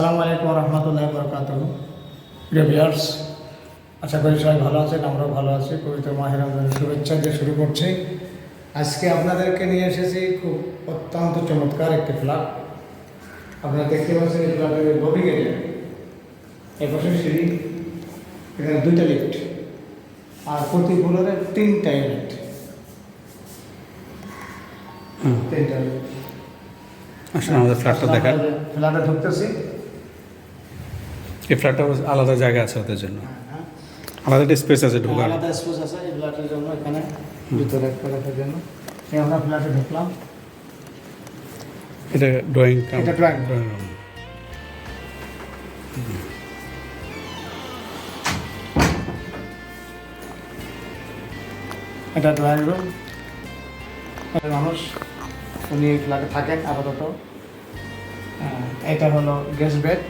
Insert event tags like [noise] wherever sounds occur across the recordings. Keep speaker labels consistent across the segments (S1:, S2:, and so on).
S1: আসসালামু আলাইকুম রহমতুল্লাহ বরকাত প্রিয় ভিউয়ার্স আশা করি সবাই ভালো আছেন আমরাও ভালো আছি। পবিত্র মাহের রমজানের শুভেচ্ছা দিয়ে শুরু করছি। আজকে আপনাদেরকে নিয়ে এসেছি খুব অত্যন্ত চমৎকার একটি ফ্ল্যাট। আপনারা দেখতে পাচ্ছেন এই ফ্ল্যাটের লবি গেটে এই পাশে সিঁড়ি এখানে দুইটা লিফট আর প্রতি ফ্লোরে তিনটা ইউনিট তিনটা
S2: আসলে আমাদের ফ্ল্যাটটা
S1: ফ্ল্যাটে ঢুকতেছি।
S2: এই ফ্ল্যাটটা আলাদা জায়গা আছে ওদের জন্য।
S1: হ্যাঁ
S2: আলাদা একটা স্পেস আছে ঢোকার।
S1: আলাদা স্পেস আছে এই ফ্ল্যাটের জন্য এখানে। ভিতরে একটা রাখার জন্য। এই আমরা ফ্ল্যাটে ঢুকলাম।
S2: এটা ড্রয়িং
S1: এটা room।
S2: ড্রয়িং রুম
S1: এটা ড্রয়িং রুম মানুষ উনি এই ফ্ল্যাটে থাকেন আপাতত। আহ, এটা হলো গেস্ট বেড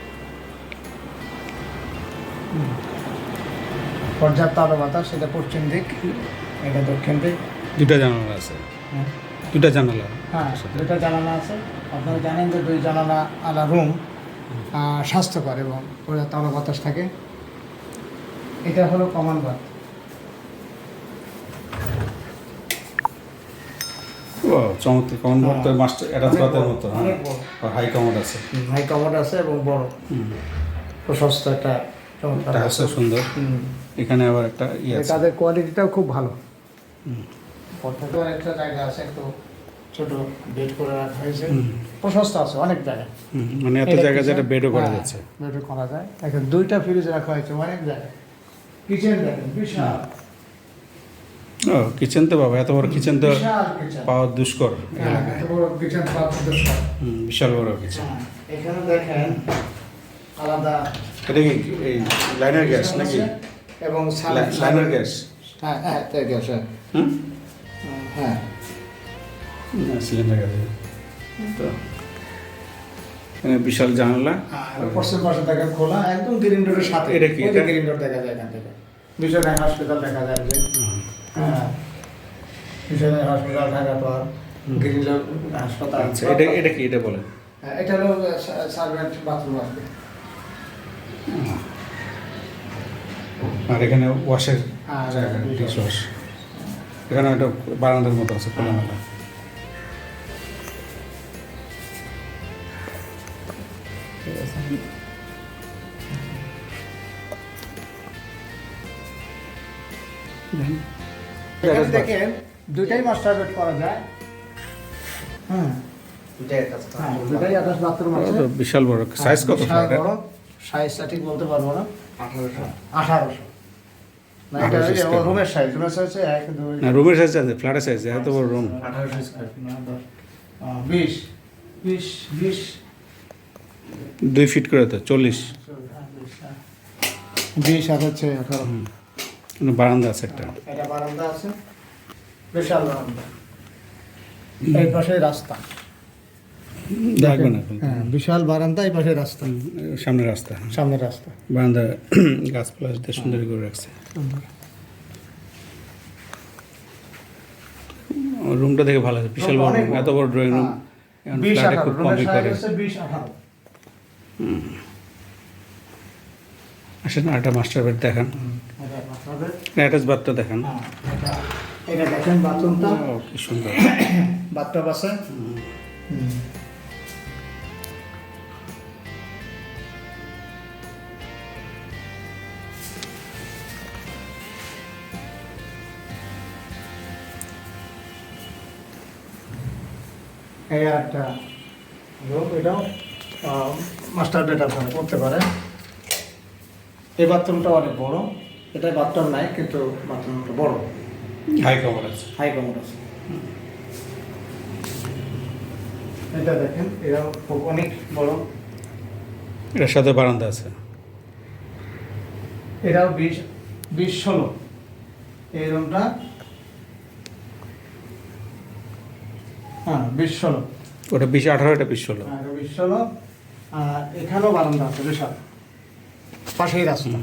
S1: পর্যাপ্ত আলো বাতাস সেটা পশ্চিম দিক এটা দক্ষিণ দিক।
S2: দুটা জানালা আছে।
S1: হ্যাঁ।
S2: দুটা জানালা।
S1: হ্যাঁ দুটো জানালা আছে। আপনারা জানেন যে দুই জানালা আলা রুম স্বাস্থ্যকর এবং পর্যাপ্ত আলো বাতাস থাকে। এটা হলো কমন বাথ।
S2: ও চমৎকার। কমন তো মাস্টার অ্যাটাচ বাতের মতো হ্যাঁ? হাই কমোড আছে।
S1: হাই কমোড আছে এবং বড়। প্রশস্ত একটা চমৎকার।
S2: সুন্দর।
S1: হুম।
S2: এখানে আবার একটা ইয়ে
S1: তাদের কোয়ালিটিটাও খুব ভালো।
S2: হুম।
S1: পর্যাপ্ত একটা জায়গা আছে একটু ছোট বেড করে রাখা হয়েছে। প্রশস্ত আছে অনেক জায়গা।
S2: হুম, মানে এত জায়গা যেটা বেডও করা যাচ্ছে।
S1: বেডও করা যায়। এখন দুইটা ফ্রিজ রাখা হয়েছে অনেক জায়গায় কিচেন দেখেন বিশাল।
S2: ও কিচেন তো বাবা এত বড় কিচেন তো পাওয়া দুষ্কর
S1: হ্যাঁ, এত বড় কিচেন পাওয়া খুব দুষ্কর।
S2: হুম, বিশাল বড় কিচেন
S1: হ্যাঁ, এখানে দেখেন আলাদা
S2: এটা কি এই লাইনার গ্যাস নাকি?
S1: এবং
S2: লাইনার গ্যাস
S1: হ্যাঁ হ্যাঁ গ্যাস হ্যাঁ। হ্যাঁ।
S2: সিলিন্ডার গ্যাস তো এখানে বিশাল জানালা।
S1: আর পশ্চিম পাশে দেখেন খোলা একদম গ্রিন রোডের সাথে।
S2: এটা কি, এটা?
S1: গ্রিন রোড দেখা যায় এখান থেকে। বিশ্বনাথ হসপিটাল দেখা যায় যে। হ্যাঁ। বিশ্বনাথ হসপিটাল ঢাকা তো আর গ্রিন রোড হাসপাতাল।
S2: আচ্ছা এটা এটা কি এটা বলেন।
S1: হ্যাঁ, এটা হলো সার্ভেন্ট বাথরুম আসবে
S2: আর এখানে ওয়াশের
S1: হ্যাঁ,
S2: জায়গা ডিশ ওয়াশ। এখানে একটা বারান্দার মতো আছে খোলামেলা।
S1: দেখেন দুইটাই মাস্টার বেড করা যায়। হুম। হ্যাঁ, দুটাই বাথরুম আছে।
S2: বিশাল বড় সাইজ কত
S1: বড়। সাইজটা ঠিক বলতে পারব না। আঠারোশো। না এটা
S2: 1800 square.
S1: রুমের সাইজ রুমের সাইজ এক দুই
S2: রুমের সাইজ আছে ফ্ল্যাটের সাইজ এত বড় রুম
S1: আঠারোশো স্কোয়ার ফিট না দশ আহ, বিশ। বিশ বিশ।
S2: দুই ফিট করে তো চল্লিশ।
S1: বিশ আর হচ্ছে আঠারো।
S2: মানে বারান্দা আছে একটা।
S1: এটা বারান্দা আছে বিশাল বারান্দা। এই পাশে রাস্তা।
S2: দেখবেন এখন
S1: হ্যাঁ বিশাল বারান্দা এই পাশে রাস্তা।
S2: সামনে রাস্তা।
S1: সামনে রাস্তা।
S2: বারান্দা [clears throat] গাছপালা সুন্দর করে রাখছে। রুমটা দেখে ভালো আছে বিশাল বড় এত বড় ড্রয়িং রুম
S1: হ্যাঁ। বিশ
S2: ফ্ল্যাটে খুব কমই করে। আসেন একটা মাস্টার বেড দেখান। অ্যাটাচ বাথটা দেখান।
S1: হ্যাঁ, এটা দেখেন বাথরুমটা
S2: কি সুন্দর। [coughs]
S1: বাথটব আছে। হুম। এই আর একটা রুম এটাও মাস্টার বেড আপনারা করতে পারেন। এই বাথরুমটা অনেক বড়। এটা বাথরুম নাই কিন্তু বাথরুমটা বড়।
S2: হাই কভার আছে।
S1: হাই কমোড আছে। এটা দেখেন এরা খুব অনেক বড়।
S2: এটার সাথে বারান্দা আছে।
S1: এটাও বিশ বিশ ষোলো। এই রুমটা হ্যাঁ বিশ ষোলো।
S2: ওটা বিশ আঠারো এটা বিশ ষোলো।
S1: হ্যাঁ, বিশ ষোলো। আর এখানেও বারান্দা আছে বিশাল। পাশেই রাস্তা।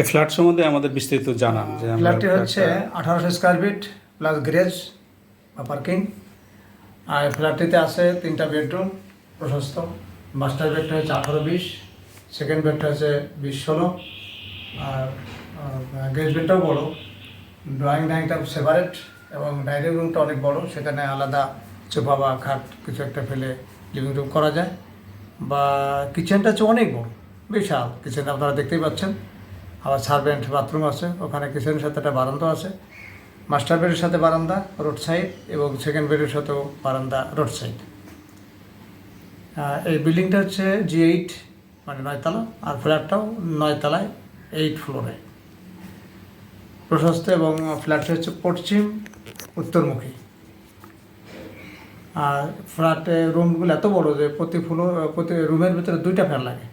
S2: এই ফ্ল্যাট সম্বন্ধে আমাদের বিস্তারিত জানান যে
S1: ফ্ল্যাটটি হচ্ছে আঠারোশো স্কোয়ার ফিট প্লাস গ্যারেজ বা পার্কিং আর ফ্ল্যাটটিতে আছে তিনটা বেডরুম প্রশস্ত। মাস্টার বেডটা হচ্ছে আঠারো বিশ সেকেন্ড বেডটা হচ্ছে বিশ ষোলো। আর গেস্ট বেডটাও বড়। ড্রয়িং ডাইনিংটা সেপারেট এবং ডাইনিং রুমটা অনেক বড় সেখানে আলাদা সোফা বা খাট কিছু একটা ফেলে লিভিং রুম করা যায়। বা কিচেনটা হচ্ছে অনেক বড় বিশাল। কিচেন আপনারা দেখতেই পাচ্ছেন। আবার সার্ভেন্ট বাথরুম আছে, ওখানে কিচেনের সাথে একটা বারান্দা আছে মাস্টার বেডের সাথে বারান্দা রোড সাইড এবং সেকেন্ড বেডের সাথেও বারান্দা রোড সাইড এই বিল্ডিংটা হচ্ছে জি এইট মানে নয়তলা আর ফ্ল্যাটটাও নয়তলায় এইট ফ্লোরে প্রশস্ত এবং ফ্ল্যাটটা হচ্ছে পশ্চিম, উত্তরমুখী। আর ফ্ল্যাটে রুমগুলো এত বড় যে প্রতি ফ্লোর প্রতি রুমের ভিতরে দুইটা ফ্যান লাগে।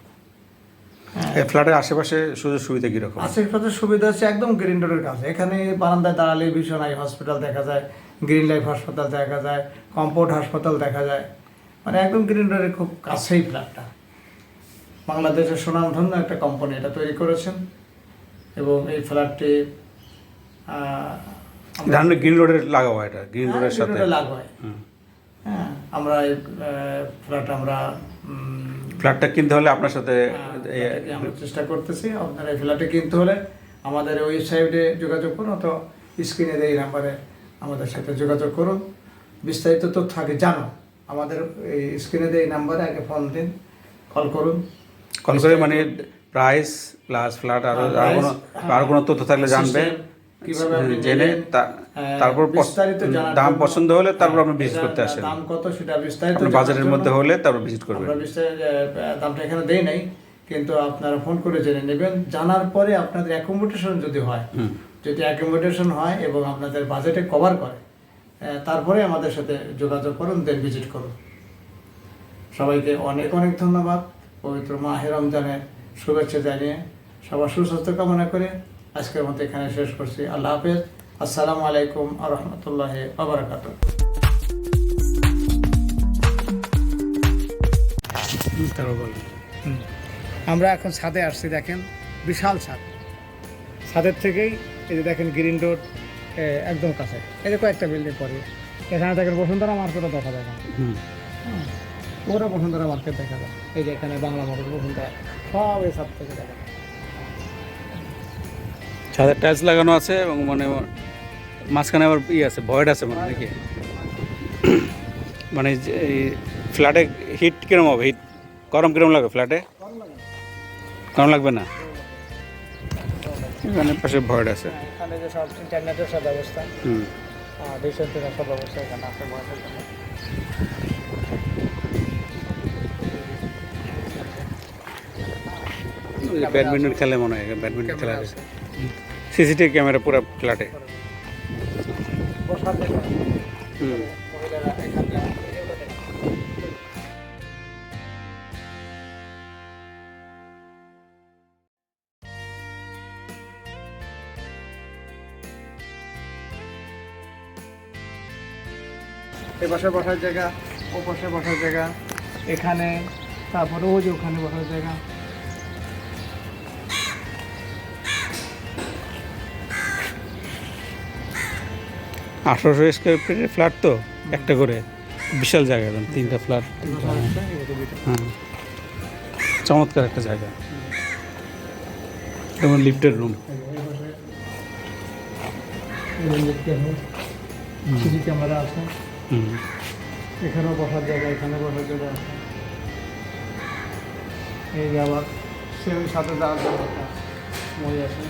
S2: ফ্ল্যাটের আশেপাশে সুযোগ সুবিধা কীরকম?
S1: আশেপাশে সুবিধা হচ্ছে একদম গ্রিন রোডের কাছে এখানে বারান্দায় দাঁড়ালে ভীষণ আই হসপিটাল দেখা যায় গ্রিন লাইফ হাসপাতাল দেখা যায় কম্পোর্ট হাসপাতাল দেখা যায়। মানে একদম গ্রিন রোডের খুব কাছেই ফ্ল্যাটটা বাংলাদেশের সুনামধন্য একটা কোম্পানি এটা তৈরি করেছেন এবং এই ফ্ল্যাটটি আমরা-
S2: গ্রিন রোডের লাগাও এটা গ্রিন
S1: হ্যাঁ,
S2: রোডের
S1: green
S2: সাথে।
S1: road এ লাগ হয়। হ্যাঁ আমরা এই ফ্ল্যাট আমরা
S2: ফ্ল্যাটটা কিনতে হলে আপনার সাথে
S1: হ্যাঁ, আমরা চেষ্টা করতেছি। আপনার এই ফ্ল্যাটে কিনতে হলে আমাদের ওয়েবসাইটে যোগাযোগ করুন অথবা স্ক্রিনে এই নাম্বারে আমাদের সাথে যোগাযোগ করুন। বিস্তারিত তথ্য আগে জানো আমাদের এই স্ক্রিনে এই নাম্বারে আগে ফোন দিন কল করুন।
S2: কল করে মানে প্রাইস প্লাস ফ্ল্যাট আরও
S1: হ্যাঁ,
S2: আরও কোনো তথ্য থাকলে জানবে।
S1: system, কীভাবে আপনি
S2: জেনে
S1: হ্যাঁ,
S2: তারপর
S1: বিস্তারিত
S2: দাম পছন্দ হলে তারপর আপনি ভিজিট করতে আসেন।
S1: দাম কত সেটা বিস্তারিত
S2: বাজারের মধ্যে হলে তারপর ভিজিট করবেন।
S1: আমরা বিস্তারিত দামটা এখানে দেই নাই কিন্তু আপনারা ফোন করে জেনে নেবেন। জানার পরে আপনাদের অ্যাকোমোডেশন যদি হয় যদি অ্যাকোমোডেশন হয় এবং আপনাদের বাজেটে কভার করে তারপরে আমাদের সাথে যোগাযোগ করুন দেন ভিজিট করুন। সবাইকে অনেক অনেক ধন্যবাদ। পবিত্র মাহে রমজানের শুভেচ্ছা জানিয়ে সবার সুস্বাস্থ্য কামনা করে। আজকের মতো এখানে শেষ করছি। আল্লাহ হাফেজ। আসসালামু আলাইকুম আ রহমতুল্লাহ আবরাকাত। আমরা এখন ছাদে আসছি দেখেন বিশাল ছাদ। ছাদের থেকেই এই যে দেখেন গ্রিন রোড একদম কাছে। এই যে কয়েকটা বিল্ডিং পরে। এখানে দেখেন বসুন্ধরা মার্কেটও দেখা যায় না। পুরো বসুন্ধরা মার্কেট দেখা যায়। এই যে এখানে বাংলা মোটর বসুন্ধরা সব এই ছাদ থেকে দেখা যায়।
S2: ছাদের টাইলস লাগানো আছে এবং মানে মাঝখানে আবার ই আছে ভয়েড আছে মানে নাকি? মানে ফ্ল্যাটে হিট কিরম হবে? হিট গরম কিরম লাগবে ফ্ল্যাটে গরম লাগবে না? এখানে পাশে ভয়েড আছে।
S1: এখানে যে সব ইন্টারনেটের সব ব্যবস্থা।
S2: হুম।
S1: ডিসেন্টের সব ব্যবস্থা এখানে আছে
S2: ব্যাডমিন্টন খেলে মনে হয় ব্যাডমিন্টন খেলা। সিসিটিভি ক্যামেরা পুরো ফ্ল্যাটে।
S1: এ পাশে বসার জায়গা, ও পাশে বসার জায়গা, এখানে, তারপরে ওই যে ওখানে বসার জায়গা।
S2: আঠারোশো স্কোয়ার ফিটের ফ্ল্যাট তো একটা করে বিশাল জায়গা একদম তিনটা ফ্ল্যাট। হ্যাঁ চমৎকার একটা জায়গা। যেমন লিফটের রুম
S1: সিসি ক্যামেরা আছে। এখানেও বসার জায়গা এখানে বসার জায়গা আছে। এই যে আবার সে সাথে যাওয়ার জন্য মই আছে।